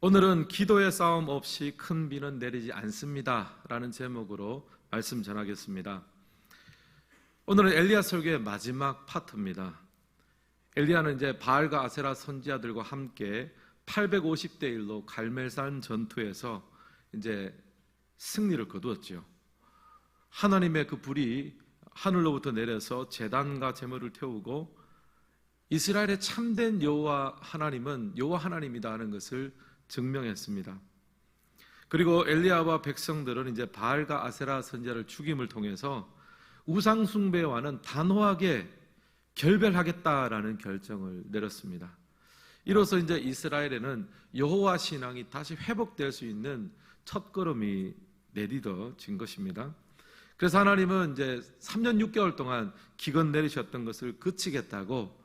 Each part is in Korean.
오늘은 기도의 싸움 없이 큰 비는 내리지 않습니다. 라는 제목으로 말씀 전하겠습니다. 오늘은 엘리야 설교의 마지막 파트입니다. 엘리야는 이제 바알과 아세라 선지자들과 함께 850대 1로 갈멜산 전투에서 이제 승리를 거두었죠. 하나님의 그 불이 하늘로부터 내려서 재단과 제물을 태우고 이스라엘의 참된 여호와 하나님은 여호와 하나님이다 하는 것을 증명했습니다. 그리고 엘리야와 백성들은 이제 바알과 아세라 선지자를 죽임을 통해서 우상 숭배와는 단호하게 결별하겠다라는 결정을 내렸습니다. 이로써 이제 이스라엘에는 여호와 신앙이 다시 회복될 수 있는 첫 걸음이 내디뎌진 것입니다. 그래서 하나님은 이제 3년 6개월 동안 기근 내리셨던 것을 그치겠다고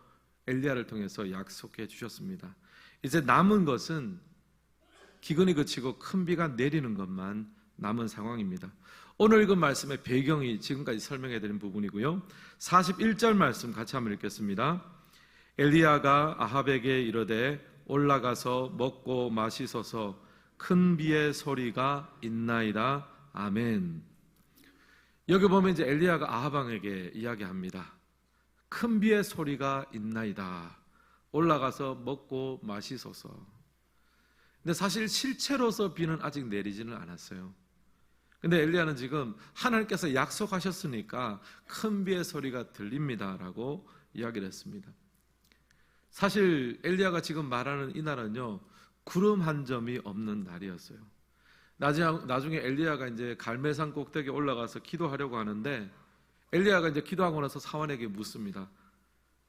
엘리야를 통해서 약속해 주셨습니다. 이제 남은 것은 기근이 그치고 큰 비가 내리는 것만 남은 상황입니다. 오늘 읽은 말씀의 배경이 지금까지 설명해 드린 부분이고요. 41절 말씀 같이 한번 읽겠습니다. 엘리야가 아합에게 이르되 올라가서 먹고 마시소서 큰 비의 소리가 있나이다. 아멘. 여기 보면 이제 엘리야가 아하방에게 이야기합니다. 큰 비의 소리가 있나이다. 올라가서 먹고 마시소서. 근데 사실 실체로서 비는 아직 내리지는 않았어요. 근데 엘리야는 지금 하나님께서 약속하셨으니까 큰 비의 소리가 들립니다라고 이야기를 했습니다. 사실 엘리야가 지금 말하는 이 날은요 구름 한 점이 없는 날이었어요. 나중에 엘리야가 이제 갈매산 꼭대기에 올라가서 기도하려고 하는데 엘리야가 이제 기도하고 나서 사원에게 묻습니다.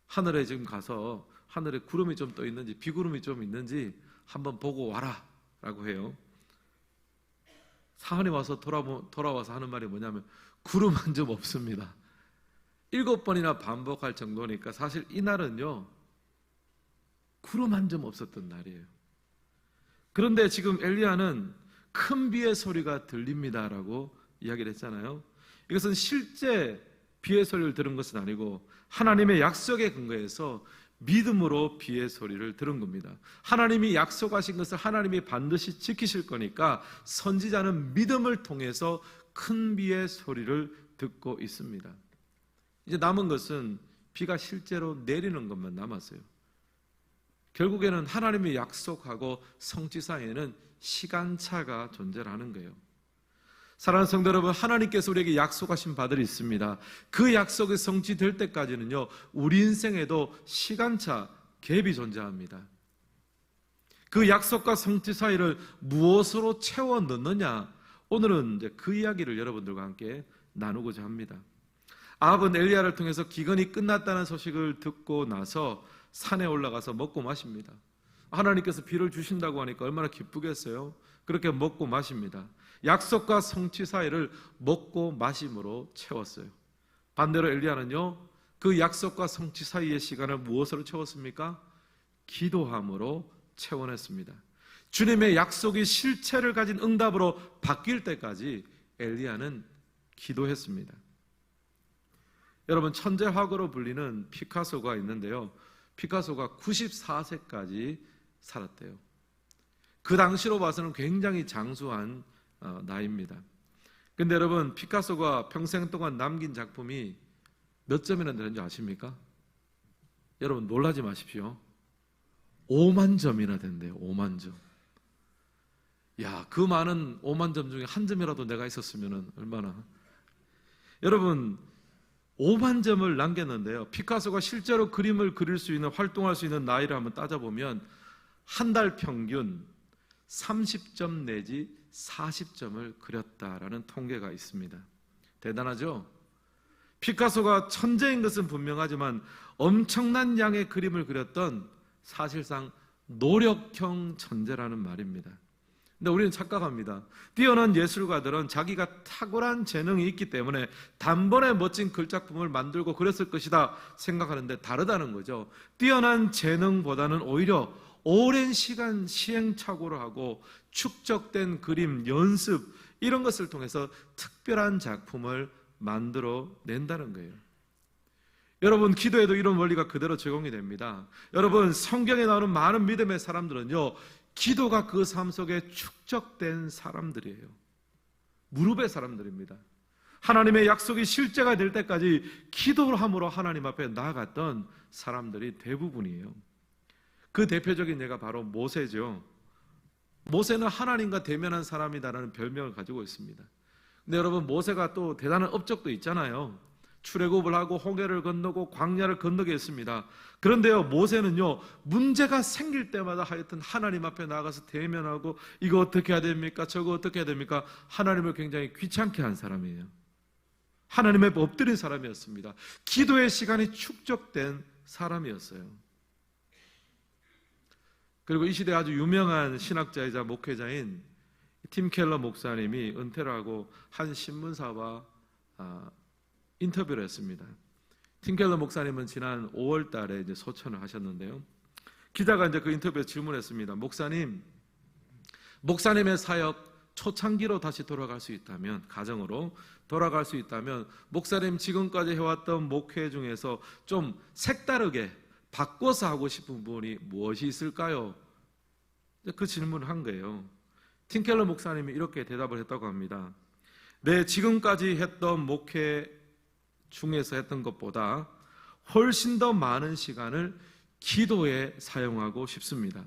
하늘에 지금 가서 하늘에 구름이 좀 떠 있는지 비구름이 좀 있는지 한번 보고 와라 라고 해요. 사원이 와서 돌아와서 하는 말이 뭐냐면 구름 한 점 없습니다. 일곱 번이나 반복할 정도니까 사실 이 날은요 구름 한 점 없었던 날이에요. 그런데 지금 엘리야는 큰 비의 소리가 들립니다라고 이야기를 했잖아요. 이것은 실제 비의 소리를 들은 것은 아니고 하나님의 약속에 근거해서 믿음으로 비의 소리를 들은 겁니다. 하나님이 약속하신 것을 하나님이 반드시 지키실 거니까 선지자는 믿음을 통해서 큰 비의 소리를 듣고 있습니다. 이제 남은 것은 비가 실제로 내리는 것만 남았어요. 결국에는 하나님이 약속하고 성취 사이에는 시간차가 존재하는 거예요. 사랑하는 성도 여러분, 하나님께서 우리에게 약속하신 바들이 있습니다. 그 약속이 성취될 때까지는요, 우리 인생에도 시간차, 갭이 존재합니다. 그 약속과 성취 사이를 무엇으로 채워 넣느냐? 오늘은 이제 그 이야기를 여러분들과 함께 나누고자 합니다. 아합은 엘리야를 통해서 기근이 끝났다는 소식을 듣고 나서 산에 올라가서 먹고 마십니다. 하나님께서 비를 주신다고 하니까 얼마나 기쁘겠어요? 그렇게 먹고 마십니다. 약속과 성취 사이를 먹고 마심으로 채웠어요. 반대로 엘리야는요, 그 약속과 성취 사이의 시간을 무엇으로 채웠습니까? 기도함으로 채워냈습니다. 주님의 약속이 실체를 가진 응답으로 바뀔 때까지 엘리야는 기도했습니다. 여러분 천재 화가로 불리는 피카소가 있는데요. 피카소가 94세까지 살았대요. 그 당시로 봐서는 굉장히 장수한 어, 나이입니다. 근데 여러분 피카소가 평생 동안 남긴 작품이 몇 점이나 되는지 아십니까? 여러분 놀라지 마십시오. 5만 점이나 된대요. 5만 점. 야, 그 많은 5만 점 중에 한 점이라도 내가 있었으면 얼마나. 여러분, 5만 점을 남겼는데요. 피카소가 실제로 그림을 그릴 수 있는, 활동할 수 있는 나이를 한번 따져보면 한 달 평균 30점 내지 40점을 그렸다라는 통계가 있습니다. 대단하죠? 피카소가 천재인 것은 분명하지만 엄청난 양의 그림을 그렸던 사실상 노력형 천재라는 말입니다. 근데 우리는 착각합니다. 뛰어난 예술가들은 자기가 탁월한 재능이 있기 때문에 단번에 멋진 글작품을 만들고 그렸을 것이다 생각하는데 다르다는 거죠. 뛰어난 재능보다는 오히려 오랜 시간 시행착오를 하고 축적된 그림, 연습 이런 것을 통해서 특별한 작품을 만들어 낸다는 거예요. 여러분 기도에도 이런 원리가 그대로 적용이 됩니다. 여러분 성경에 나오는 많은 믿음의 사람들은요 기도가 그 삶 속에 축적된 사람들이에요. 무릎의 사람들입니다. 하나님의 약속이 실제가 될 때까지 기도를 함으로 하나님 앞에 나아갔던 사람들이 대부분이에요. 그 대표적인 예가 바로 모세죠. 모세는 하나님과 대면한 사람이다라는 별명을 가지고 있습니다. 근데 여러분 모세가 또 대단한 업적도 있잖아요. 출애굽을 하고 홍해를 건너고 광야를 건너게 했습니다. 그런데요, 모세는요, 문제가 생길 때마다 하여튼 하나님 앞에 나가서 대면하고 이거 어떻게 해야 됩니까? 저거 어떻게 해야 됩니까? 하나님을 굉장히 귀찮게 한 사람이에요. 하나님의 엎드린 사람이었습니다. 기도의 시간이 축적된 사람이었어요. 그리고 이 시대 아주 유명한 신학자이자 목회자인 팀 켈러 목사님이 은퇴를 하고 한 신문사와 아, 인터뷰를 했습니다. 팀 켈러 목사님은 지난 5월 달에 이제 소천을 하셨는데요. 기자가 이제 그 인터뷰에 질문했습니다. 목사님, 목사님의 사역 초창기로 다시 돌아갈 수 있다면, 가정으로 돌아갈 수 있다면, 목사님 지금까지 해왔던 목회 중에서 좀 색다르게 바꿔서 하고 싶은 부분이 무엇이 있을까요? 그 질문을 한 거예요. 팀켈러 목사님이 이렇게 대답을 했다고 합니다. 네, 지금까지 했던 목회 중에서 했던 것보다 훨씬 더 많은 시간을 기도에 사용하고 싶습니다.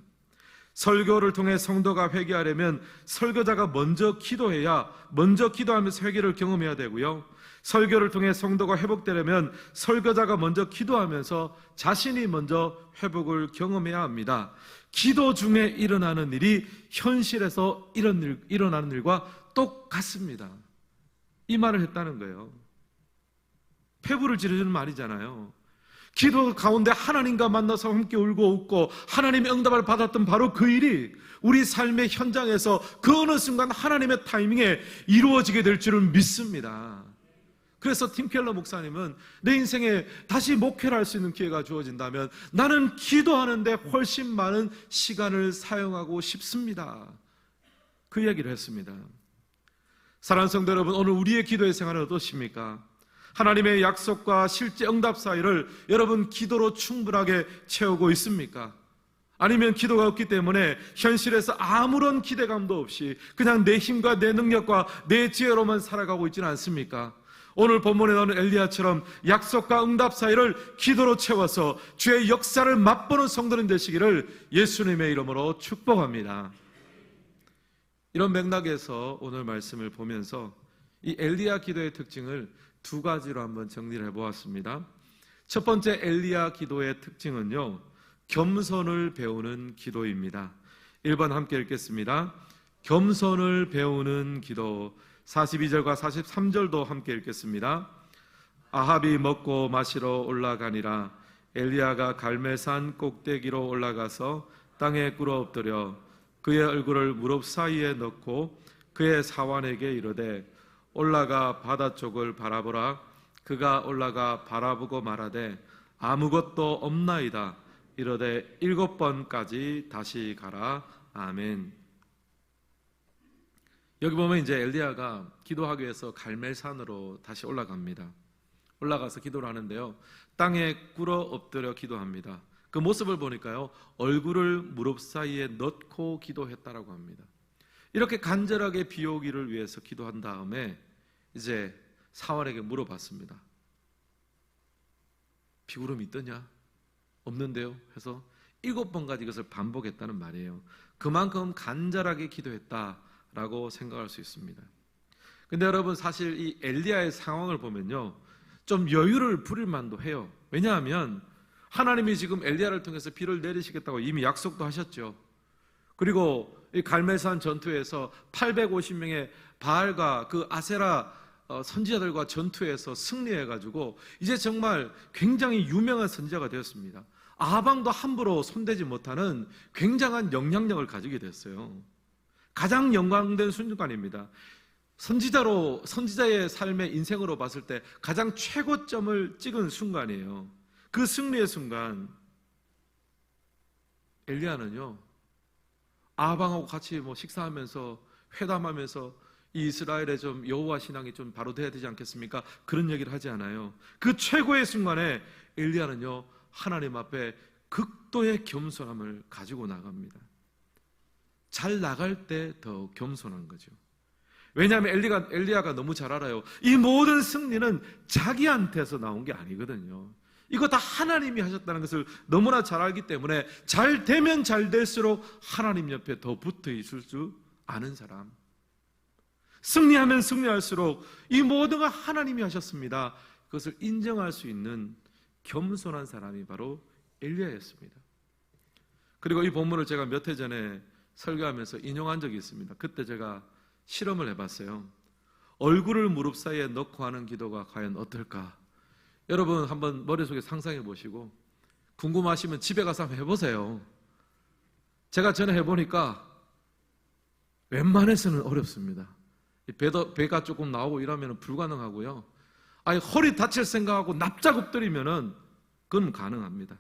설교를 통해 성도가 회개하려면 설교자가 먼저 기도해야 먼저 기도하면서 회개를 경험해야 되고요. 설교를 통해 성도가 회복되려면 설교자가 먼저 기도하면서 자신이 먼저 회복을 경험해야 합니다. 기도 중에 일어나는 일이 현실에서 일어나는 일과 똑같습니다. 이 말을 했다는 거예요. 폐부를 지르는 말이잖아요. 기도 가운데 하나님과 만나서 함께 울고 웃고 하나님의 응답을 받았던 바로 그 일이 우리 삶의 현장에서 그 어느 순간 하나님의 타이밍에 이루어지게 될 줄은 믿습니다. 그래서 팀켈러 목사님은 내 인생에 다시 목회를 할 수 있는 기회가 주어진다면 나는 기도하는데 훨씬 많은 시간을 사용하고 싶습니다. 그 얘기를 했습니다. 사랑하는 성도 여러분, 오늘 우리의 기도의 생활은 어떠십니까? 하나님의 약속과 실제 응답 사이를 여러분 기도로 충분하게 채우고 있습니까? 아니면 기도가 없기 때문에 현실에서 아무런 기대감도 없이 그냥 내 힘과 내 능력과 내 지혜로만 살아가고 있지는 않습니까? 오늘 본문에 나오는 엘리야처럼 약속과 응답 사이를 기도로 채워서 주의 역사를 맛보는 성도는 되시기를 예수님의 이름으로 축복합니다. 이런 맥락에서 오늘 말씀을 보면서 이 엘리야 기도의 특징을 두 가지로 한번 정리를 해보았습니다. 첫 번째 엘리야 기도의 특징은요, 겸손을 배우는 기도입니다. 1번 함께 읽겠습니다. 겸손을 배우는 기도. 42절과 43절도 함께 읽겠습니다. 아합이 먹고 마시러 올라가니라 엘리야가 갈멜산 꼭대기로 올라가서 땅에 꿇어 엎드려 그의 얼굴을 무릎 사이에 넣고 그의 사환에게 이르되 올라가 바다 쪽을 바라보라. 그가 올라가 바라보고 말하되 아무것도 없나이다. 이르되 일곱 번까지 다시 가라. 아멘. 여기 보면 이제 엘리야가 기도하기 위해서 갈멜산으로 다시 올라갑니다. 올라가서 기도를 하는데요. 땅에 꿇어 엎드려 기도합니다. 그 모습을 보니까요 얼굴을 무릎 사이에 넣고 기도했다라고 합니다. 이렇게 간절하게 비오기를 위해서 기도한 다음에 이제 사월에게 물어봤습니다. 비구름이 있더냐? 없는데요. 해서 일곱 번까지 이것을 반복했다는 말이에요. 그만큼 간절하게 기도했다라고 생각할 수 있습니다. 근데 여러분 사실 이 엘리야의 상황을 보면요. 좀 여유를 부릴 만도 해요. 왜냐하면 하나님이 지금 엘리야를 통해서 비를 내리시겠다고 이미 약속도 하셨죠. 그리고 이 갈멜산 전투에서 850명의 바알과 그 아세라 어, 선지자들과 전투에서 승리해 가지고 이제 정말 굉장히 유명한 선지자가 되었습니다. 아방도 함부로 손대지 못하는 굉장한 영향력을 가지게 됐어요. 가장 영광된 순간입니다. 선지자로 선지자의 삶의 인생으로 봤을 때 가장 최고점을 찍은 순간이에요. 그 승리의 순간 엘리야는요 아방하고 같이 뭐 식사하면서 회담하면서 이스라엘의 좀 여호와 신앙이 좀 바로 돼야 되지 않겠습니까? 그런 얘기를 하지 않아요. 그 최고의 순간에 엘리야는요 하나님 앞에 극도의 겸손함을 가지고 나갑니다. 잘 나갈 때 더 겸손한 거죠. 왜냐하면 엘리가, 엘리야가 너무 잘 알아요. 이 모든 승리는 자기한테서 나온 게 아니거든요. 이거 다 하나님이 하셨다는 것을 너무나 잘 알기 때문에 잘 되면 잘 될수록 하나님 옆에 더 붙어 있을 줄 아는 사람. 승리하면 승리할수록 이걸 하나님이 하셨습니다. 그것을 인정할 수 있는 겸손한 사람이 바로 엘리야였습니다. 그리고 이 본문을 제가 몇 해 전에 설교하면서 인용한 적이 있습니다. 그때 제가 실험을 해봤어요. 얼굴을 무릎 사이에 넣고 하는 기도가 과연 어떨까? 여러분 한번 머릿속에 상상해 보시고 궁금하시면 집에 가서 한번 해보세요. 제가 전에 해보니까 웬만해서는 어렵습니다. 배도, 배가 조금 나오고 이러면 불가능하고요. 아니 허리 다칠 생각하고 납작 엎드리면은 그건 가능합니다.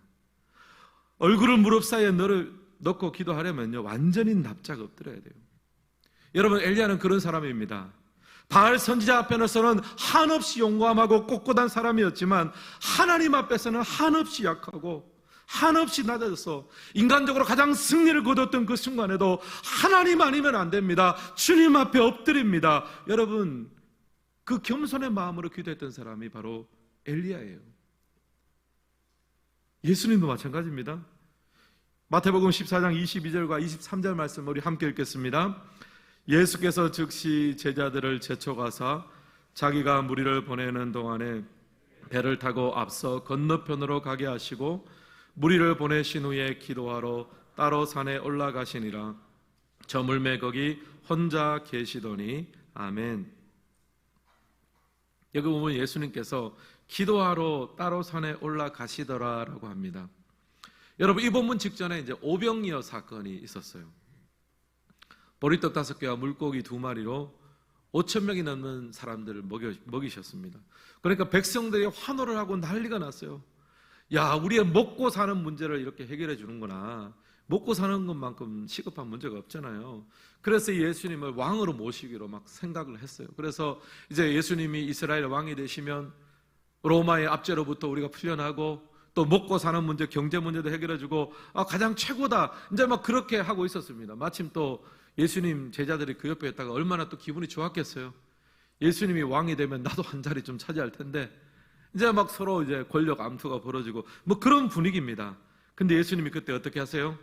얼굴을 무릎 사이에 너를 넣고 기도하려면요 완전히 납작 엎드려야 돼요. 여러분 엘리야는 그런 사람입니다. 바알 선지자 앞에서는 한없이 용감하고 꼿꼿한 사람이었지만 하나님 앞에서는 한없이 약하고 한없이 낮아져서 인간적으로 가장 승리를 거뒀던 그 순간에도 하나님 아니면 안 됩니다. 주님 앞에 엎드립니다. 여러분 그 겸손의 마음으로 기도했던 사람이 바로 엘리야예요. 예수님도 마찬가지입니다. 마태복음 14장 22절과 23절 말씀 우리 함께 읽겠습니다. 예수께서 즉시 제자들을 제쳐가사 자기가 무리를 보내는 동안에 배를 타고 앞서 건너편으로 가게 하시고 무리를 보내신 후에 기도하러 따로 산에 올라가시니라 저 물매 거기 혼자 계시더니 아멘. 여기 보면 예수님께서 기도하러 따로 산에 올라가시더라라고 합니다. 여러분 이 본문 직전에 이제 오병이어 사건이 있었어요. 보리떡 다섯 개와 물고기 두 마리로 5천 명이 넘는 사람들을 먹여, 먹이셨습니다. 그러니까 백성들이 환호를 하고 난리가 났어요. 야, 우리의 먹고 사는 문제를 이렇게 해결해 주는구나. 먹고 사는 것만큼 시급한 문제가 없잖아요. 그래서 예수님을 왕으로 모시기로 막 생각을 했어요. 그래서 이제 예수님이 이스라엘 왕이 되시면 로마의 압제로부터 우리가 풀려나고 또 먹고 사는 문제, 경제 문제도 해결해주고 아, 가장 최고다. 이제 막 그렇게 하고 있었습니다. 마침 또 예수님 제자들이 그 옆에 있다가 얼마나 또 기분이 좋았겠어요. 예수님이 왕이 되면 나도 한 자리 좀 차지할 텐데 이제 막 서로 이제 권력 암투가 벌어지고 뭐 그런 분위기입니다. 근데 예수님이 그때 어떻게 하세요?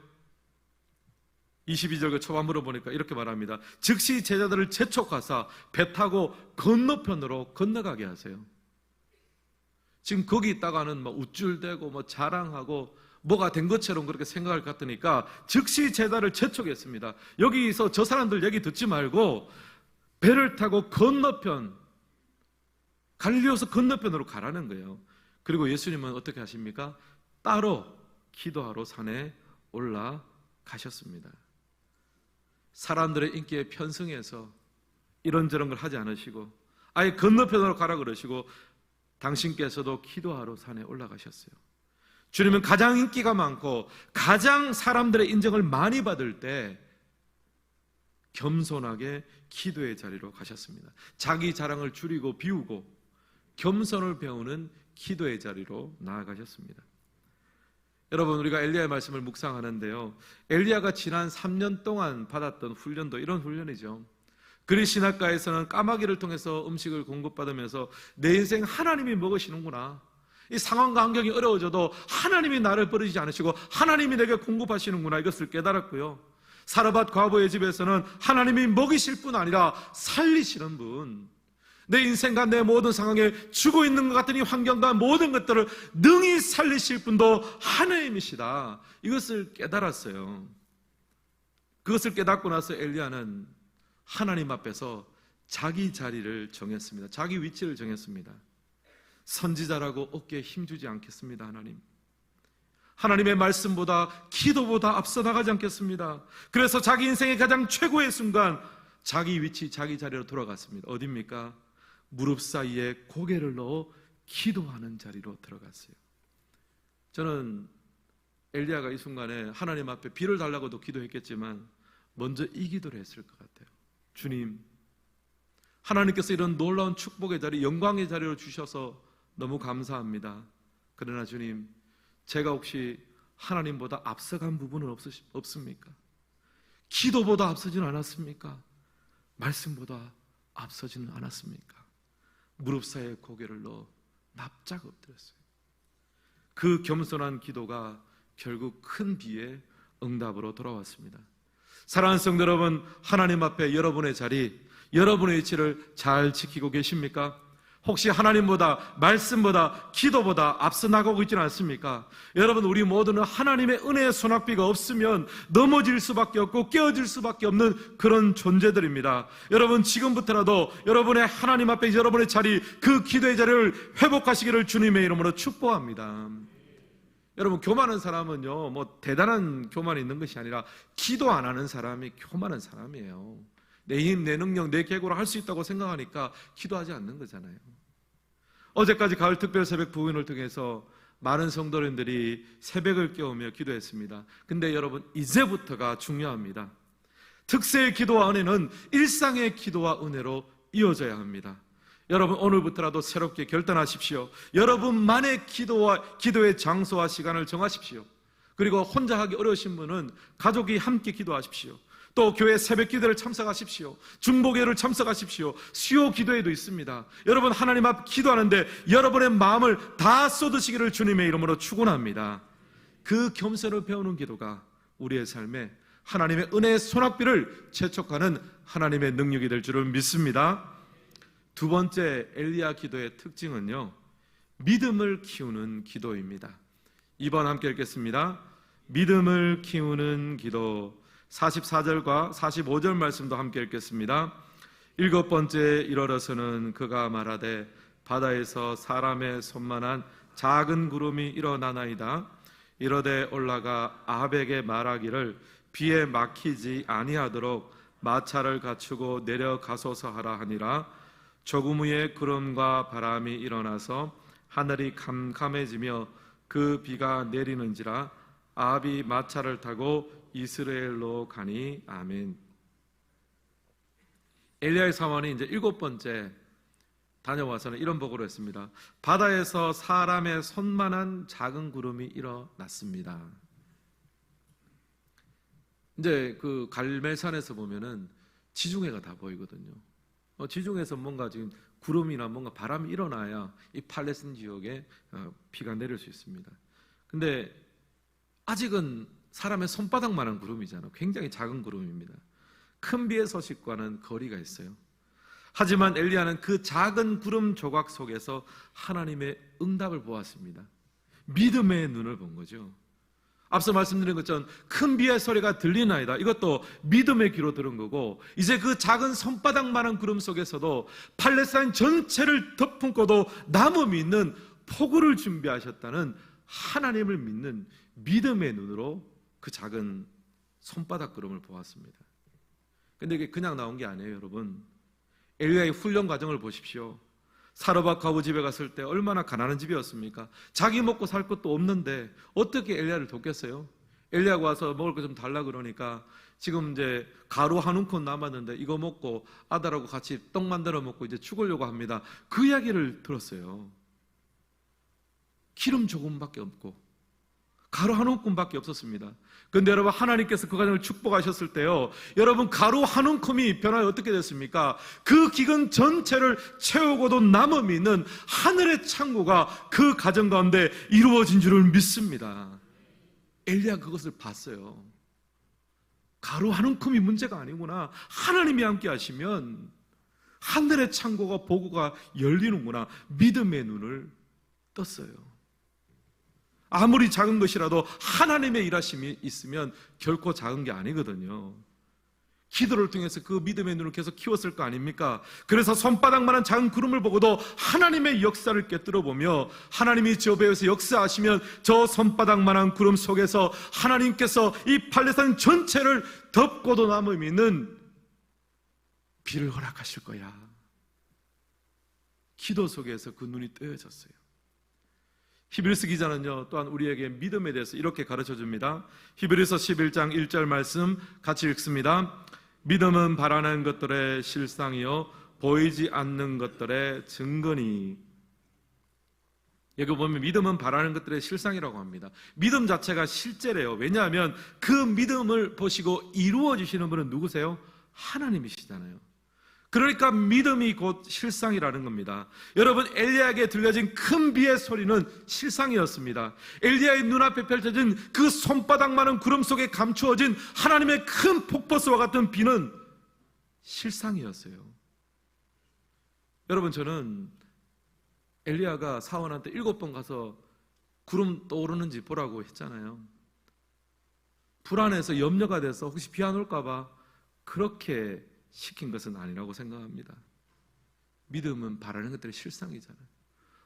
22절 그 초반부로 보니까 이렇게 말합니다. 즉시 제자들을 재촉하사 배 타고 건너편으로 건너가게 하세요. 지금 거기 있다가는 뭐 우쭐대고 뭐 자랑하고 뭐가 된 것처럼 그렇게 생각할 것 같으니까 즉시 제자를 재촉했습니다. 여기서 저 사람들 얘기 듣지 말고 배를 타고 건너편 갈릴리오서 건너편으로 가라는 거예요. 그리고 예수님은 어떻게 하십니까? 따로 기도하러 산에 올라가셨습니다. 사람들의 인기에 편승해서 이런저런 걸 하지 않으시고 아예 건너편으로 가라 그러시고 당신께서도 기도하러 산에 올라가셨어요. 주님은 가장 인기가 많고 가장 사람들의 인정을 많이 받을 때 겸손하게 기도의 자리로 가셨습니다. 자기 자랑을 줄이고 비우고 겸손을 배우는 기도의 자리로 나아가셨습니다. 여러분 우리가 엘리야의 말씀을 묵상하는데요. 엘리야가 지난 3년 동안 받았던 훈련도 이런 훈련이죠. 그리 신학가에서는 까마귀를 통해서 음식을 공급받으면서 내 인생 하나님이 먹으시는구나. 이 상황과 환경이 어려워져도 하나님이 나를 버리지 않으시고 하나님이 내게 공급하시는구나 이것을 깨달았고요. 사르밧 과부의 집에서는 하나님이 먹이실 뿐 아니라 살리시는 분. 내 인생과 내 모든 상황에 죽어 있는 것 같은 이 환경과 모든 것들을 능히 살리실 분도 하나님이시다. 이것을 깨달았어요. 그것을 깨닫고 나서 엘리야는 하나님 앞에서 자기 자리를 정했습니다. 자기 위치를 정했습니다. 선지자라고 어깨에 힘주지 않겠습니다, 하나님. 하나님의 말씀보다 기도보다 앞서 나가지 않겠습니다. 그래서 자기 인생의 가장 최고의 순간 자기 위치, 자기 자리로 돌아갔습니다. 어딥니까? 무릎 사이에 고개를 넣어 기도하는 자리로 들어갔어요. 저는 엘리야가 이 순간에 하나님 앞에 비를 달라고도 기도했겠지만 먼저 이 기도를 했을 것 같아요. 주님, 하나님께서 이런 놀라운 축복의 자리, 영광의 자리로 주셔서 너무 감사합니다. 그러나 주님, 제가 혹시 하나님보다 앞서간 부분은 없습니까? 기도보다 앞서지는 않았습니까? 말씀보다 앞서지는 않았습니까? 무릎 사이에 고개를 넣어 납작 엎드렸어요. 그 겸손한 기도가 결국 큰 비의 응답으로 돌아왔습니다. 사랑하는 성도 여러분, 하나님 앞에 여러분의 자리, 여러분의 위치를 잘 지키고 계십니까? 혹시 하나님보다 말씀보다 기도보다 앞서 나가고 있지는 않습니까? 여러분 우리 모두는 하나님의 은혜의 소낙비가 없으면 넘어질 수밖에 없고 깨어질 수밖에 없는 그런 존재들입니다. 여러분 지금부터라도 여러분의 하나님 앞에 여러분의 자리 그 기도의 자리를 회복하시기를 주님의 이름으로 축복합니다. 여러분 교만한 사람은요 뭐 대단한 교만이 있는 것이 아니라 기도 안 하는 사람이 교만한 사람이에요. 내 힘, 내 능력, 내 계고로 할 수 있다고 생각하니까 기도하지 않는 거잖아요. 어제까지 가을 특별 새벽 부인을 통해서 많은 성도님들이 새벽을 깨우며 기도했습니다. 근데 여러분, 이제부터가 중요합니다. 특세의 기도와 은혜는 일상의 기도와 은혜로 이어져야 합니다. 여러분, 오늘부터라도 새롭게 결단하십시오. 여러분만의 기도와, 기도의 장소와 시간을 정하십시오. 그리고 혼자 하기 어려우신 분은 가족이 함께 기도하십시오. 또 교회 새벽 기도를 참석하십시오. 중보계를 참석하십시오. 수요 기도에도 있습니다. 여러분 하나님 앞 기도하는데 여러분의 마음을 다 쏟으시기를 주님의 이름으로 축원합니다. 그 겸손을 배우는 기도가 우리의 삶에 하나님의 은혜의 소낙비를 채촉하는 하나님의 능력이 될 줄을 믿습니다. 두 번째 엘리야 기도의 특징은요. 믿음을 키우는 기도입니다. 2번 함께 읽겠습니다. 믿음을 키우는 기도 44절과 45절 말씀도 함께 읽겠습니다. 일곱 번째 이르러서는 그가 말하되 바다에서 사람의 손만한 작은 구름이 일어나나이다. 이러되 올라가 아합에게 말하기를 비에 막히지 아니하도록 마차를 갖추고 내려가소서 하라 하니라. 조금 후에 구름과 바람이 일어나서 하늘이 캄캄해지며 그 비가 내리는지라 아합이 마차를 타고 이스라엘로 가니 아멘. 엘리야의 사원이 이제 일곱 번째 다녀와서는 이런 보고를 했습니다. 바다에서 사람의 손만한 작은 구름이 일어났습니다. 이제 그 갈멜산에서 보면은 지중해가 다 보이거든요. 어, 지중해에서 뭔가 지금 구름이나 뭔가 바람이 일어나야 이 팔레스틴 지역에 어, 비가 내릴 수 있습니다. 근데 아직은 사람의 손바닥만한 구름이잖아요. 굉장히 작은 구름입니다. 큰 비의 소식과는 거리가 있어요. 하지만 엘리야는 그 작은 구름 조각 속에서 하나님의 응답을 보았습니다. 믿음의 눈을 본 거죠. 앞서 말씀드린 것처럼 큰 비의 소리가 들리나이다. 이것도 믿음의 귀로 들은 거고 이제 그 작은 손바닥만한 구름 속에서도 팔레스타인 전체를 덮은고도 남음이 있는 폭우를 준비하셨다는 하나님을 믿는 믿음의 눈으로 그 작은 손바닥 구름을 보았습니다. 근데 이게 그냥 나온 게 아니에요, 여러분. 엘리야의 훈련 과정을 보십시오. 사르밧 가부 집에 갔을 때 얼마나 가난한 집이었습니까? 자기 먹고 살 것도 없는데 어떻게 엘리야를 돕겠어요? 엘리야가 와서 먹을 거 좀 달라 그러니까 지금 이제 가루 한 움큼 남았는데 이거 먹고 아들하고 같이 떡 만들어 먹고 이제 죽으려고 합니다. 그 이야기를 들었어요. 기름 조금밖에 없고 가루 한 움큼밖에 없었습니다. 근데 여러분 하나님께서 그 가정을 축복하셨을 때요. 여러분 가루 한 움큼이 변화에 어떻게 됐습니까? 그 기근 전체를 채우고도 남음이 있는 하늘의 창고가 그 가정 가운데 이루어진 줄을 믿습니다. 엘리야 그것을 봤어요. 가루 한 움큼이 문제가 아니구나. 하나님이 함께 하시면 하늘의 창고가 보고가 열리는구나. 믿음의 눈을 떴어요. 아무리 작은 것이라도 하나님의 일하심이 있으면 결코 작은 게 아니거든요. 기도를 통해서 그 믿음의 눈을 계속 키웠을 거 아닙니까? 그래서 손바닥만한 작은 구름을 보고도 하나님의 역사를 깨뜨려 보며 하나님이 저 배에서 역사하시면 저 손바닥만한 구름 속에서 하나님께서 이 팔레스타인 전체를 덮고도 남음 있는 비를 허락하실 거야. 기도 속에서 그 눈이 뜨여졌어요. 히브리스 기자는요, 또한 우리에게 믿음에 대해서 이렇게 가르쳐 줍니다. 히브리서 11장 1절 말씀 같이 읽습니다. 믿음은 바라는 것들의 실상이요, 보이지 않는 것들의 증거니. 여기 보면 믿음은 바라는 것들의 실상이라고 합니다. 믿음 자체가 실제래요. 왜냐하면 그 믿음을 보시고 이루어 주시는 분은 누구세요? 하나님이시잖아요. 그러니까 믿음이 곧 실상이라는 겁니다. 여러분 엘리야에게 들려진 큰 비의 소리는 실상이었습니다. 엘리야의 눈앞에 펼쳐진 그 손바닥만한 구름 속에 감추어진 하나님의 큰 폭포수와 같은 비는 실상이었어요. 여러분 저는 엘리야가 사원한테 일곱 번 가서 구름 떠오르는지 보라고 했잖아요. 불안해서 염려가 돼서 혹시 비 안 올까봐 그렇게 시킨 것은 아니라고 생각합니다. 믿음은 바라는 것들의 실상이잖아요.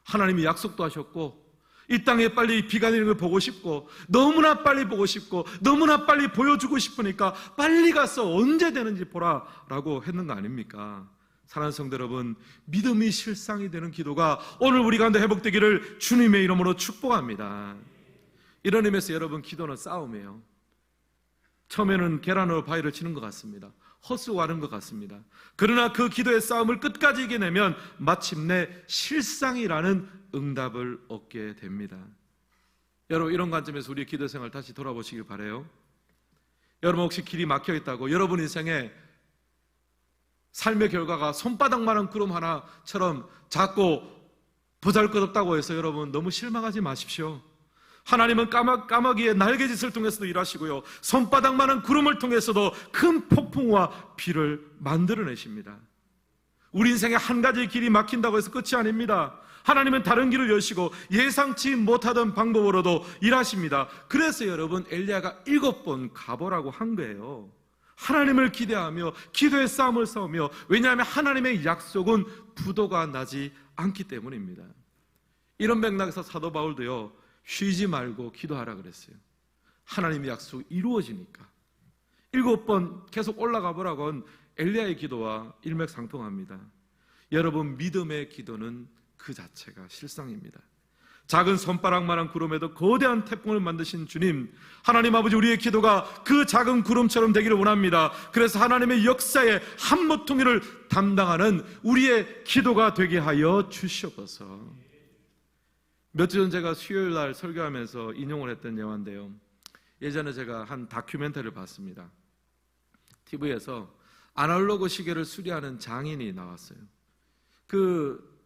하나님이 약속도 하셨고, 이 땅에 빨리 비가 내리는 걸 보고 싶고, 너무나 빨리 보고 싶고, 너무나 빨리 보여주고 싶으니까 빨리 가서 언제 되는지 보라라고 했는 거 아닙니까? 사랑하는 성도 여러분, 믿음이 실상이 되는 기도가 오늘 우리 가운데 회복되기를 주님의 이름으로 축복합니다. 이런 의미에서 여러분, 기도는 싸움이에요. 처음에는 계란으로 바위를 치는 것 같습니다. 허수아는 것 같습니다. 그러나 그 기도의 싸움을 끝까지 이겨내면 마침내 실상이라는 응답을 얻게 됩니다. 여러분 이런 관점에서 우리의 기도 생활 다시 돌아보시길 바래요. 여러분 혹시 길이 막혀 있다고 여러분 인생에 삶의 결과가 손바닥만한 구름 하나처럼 작고 보잘것없다고 해서 여러분 너무 실망하지 마십시오. 하나님은 까마, 까마귀의 날개짓을 통해서도 일하시고요. 손바닥만한 구름을 통해서도 큰 폭풍과 비를 만들어내십니다. 우리 인생에 한 가지 길이 막힌다고 해서 끝이 아닙니다. 하나님은 다른 길을 여시고 예상치 못하던 방법으로도 일하십니다. 그래서 여러분 엘리야가 일곱 번 가보라고 한 거예요. 하나님을 기대하며 기도의 싸움을 싸우며 왜냐하면 하나님의 약속은 부도가 나지 않기 때문입니다. 이런 맥락에서 사도 바울도요. 쉬지 말고 기도하라 그랬어요. 하나님의 약속 이루어지니까. 일곱 번 계속 올라가 보라곤 엘리야의 기도와 일맥상통합니다. 여러분 믿음의 기도는 그 자체가 실상입니다. 작은 손바닥만한 구름에도 거대한 태풍을 만드신 주님, 하나님 아버지 우리의 기도가 그 작은 구름처럼 되기를 원합니다. 그래서 하나님의 역사의 한 모퉁이를 담당하는 우리의 기도가 되게 하여 주시옵소서. 며칠 전 제가 수요일 날 설교하면서 인용을 했던 예화인데요. 예전에 제가 한 다큐멘터리를 봤습니다. TV에서 아날로그 시계를 수리하는 장인이 나왔어요. 그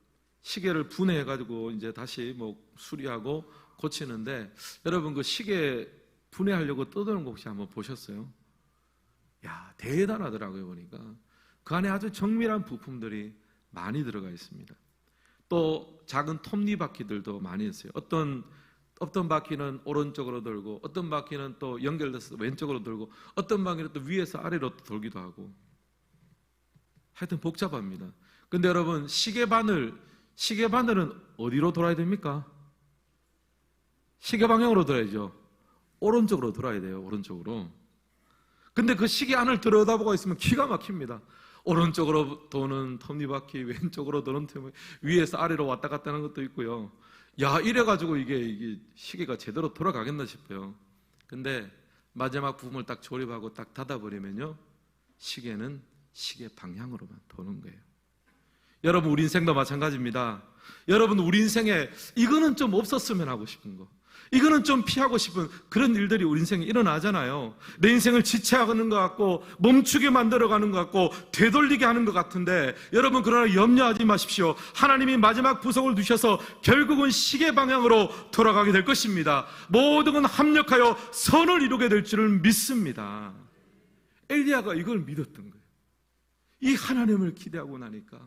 시계를 분해해 가지고 이제 다시 뭐 수리하고 고치는데 여러분 그 시계 분해하려고 뜯어놓은 거 혹시 한번 보셨어요? 야 대단하더라고요 보니까 그 안에 아주 정밀한 부품들이 많이 들어가 있습니다. 또 작은 톱니바퀴들도 많이 있어요. 어떤 어떤 바퀴는 오른쪽으로 돌고 어떤 바퀴는 또 연결돼서 왼쪽으로 돌고 어떤 바퀴는 또 위에서 아래로 또 돌기도 하고 하여튼 복잡합니다. 근데 여러분 시계 바늘 시계 바늘은 어디로 돌아야 됩니까? 시계 방향으로 돌아야죠. 오른쪽으로 돌아야 돼요. 오른쪽으로. 근데 그 시계 안을 들여다보고 있으면 기가 막힙니다. 오른쪽으로 도는 톱니바퀴, 왼쪽으로 도는 톱니 위에서 아래로 왔다 갔다 하는 것도 있고요. 야, 이래가지고 이게, 이게 시계가 제대로 돌아가겠나 싶어요. 근데 마지막 부분을 딱 조립하고 딱 닫아버리면요. 시계는 시계 방향으로만 도는 거예요. 여러분, 우리 인생도 마찬가지입니다. 여러분, 우리 인생에 이거는 좀 없었으면 하고 싶은 거. 이거는 좀 피하고 싶은 그런 일들이 우리 인생에 일어나잖아요. 내 인생을 지체하는 것 같고 멈추게 만들어가는 것 같고 되돌리게 하는 것 같은데 여러분 그러나 염려하지 마십시오. 하나님이 마지막 부속을 두셔서 결국은 시계 방향으로 돌아가게 될 것입니다. 모든 건 합력하여 선을 이루게 될 줄을 믿습니다. 엘리야가 이걸 믿었던 거예요. 이 하나님을 기대하고 나니까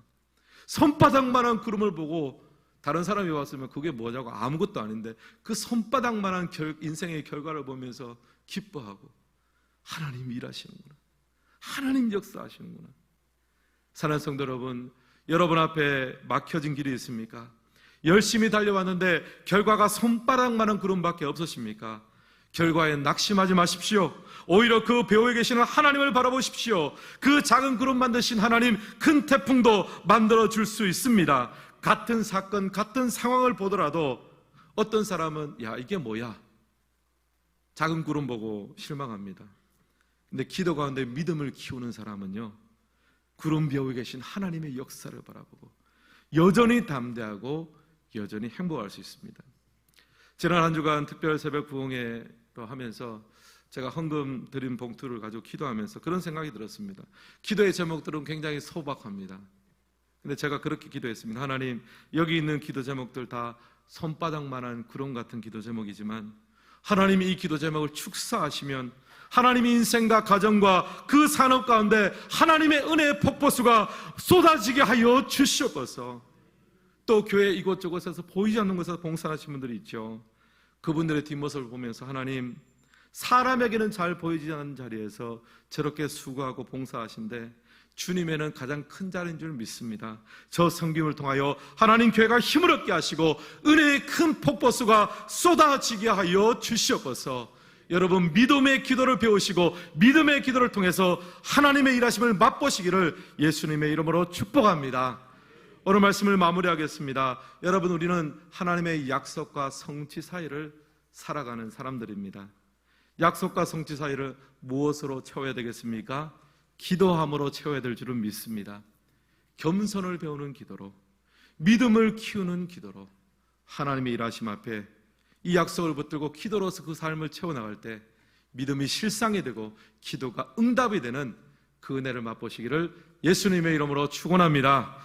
손바닥만한 구름을 보고 다른 사람이 왔으면 그게 뭐냐고 아무것도 아닌데 그 손바닥만한 결, 인생의 결과를 보면서 기뻐하고 하나님 일하시는구나. 하나님 역사하시는구나. 사랑하는 성도 여러분, 여러분 앞에 막혀진 길이 있습니까? 열심히 달려왔는데 결과가 손바닥만한 구름밖에 없으십니까? 결과에 낙심하지 마십시오. 오히려 그 배후에 계시는 하나님을 바라보십시오. 그 작은 구름 만드신 하나님 큰 태풍도 만들어 줄 수 있습니다. 같은 사건, 같은 상황을 보더라도 어떤 사람은 야, 이게 뭐야? 작은 구름 보고 실망합니다. 근데 기도 가운데 믿음을 키우는 사람은요, 구름 벼에 계신 하나님의 역사를 바라보고 여전히 담대하고 여전히 행복할 수 있습니다. 지난 한 주간 특별 새벽 부흥회로 하면서 제가 헌금 드린 봉투를 가지고 기도하면서 그런 생각이 들었습니다. 기도의 제목들은 굉장히 소박합니다. 근데 제가 그렇게 기도했습니다. 하나님, 여기 있는 기도 제목들 다 손바닥만한 구름 같은 기도 제목이지만 하나님이 이 기도 제목을 축사하시면 하나님의 인생과 가정과 그 산업 가운데 하나님의 은혜의 폭포수가 쏟아지게 하여 주시옵소서. 또 교회 이곳저곳에서 보이지 않는 곳에서 봉사하시는 분들이 있죠. 그분들의 뒷모습을 보면서 하나님 사람에게는 잘 보이지 않는 자리에서 저렇게 수고하고 봉사하신데 주님에는 가장 큰 자리인 줄 믿습니다. 저 성김을 통하여 하나님 교회가 힘을 얻게 하시고 은혜의 큰 폭포수가 쏟아지게 하여 주시옵소서. 여러분 믿음의 기도를 배우시고 믿음의 기도를 통해서 하나님의 일하심을 맛보시기를 예수님의 이름으로 축복합니다. 오늘 말씀을 마무리하겠습니다. 여러분 우리는 하나님의 약속과 성취 사이를 살아가는 사람들입니다. 약속과 성취 사이를 무엇으로 채워야 되겠습니까? 기도함으로 채워야 될 줄은 믿습니다. 겸손을 배우는 기도로 믿음을 키우는 기도로 하나님의 일하심 앞에 이 약속을 붙들고 기도로서 그 삶을 채워나갈 때 믿음이 실상이 되고 기도가 응답이 되는 그 은혜를 맛보시기를 예수님의 이름으로 축원합니다.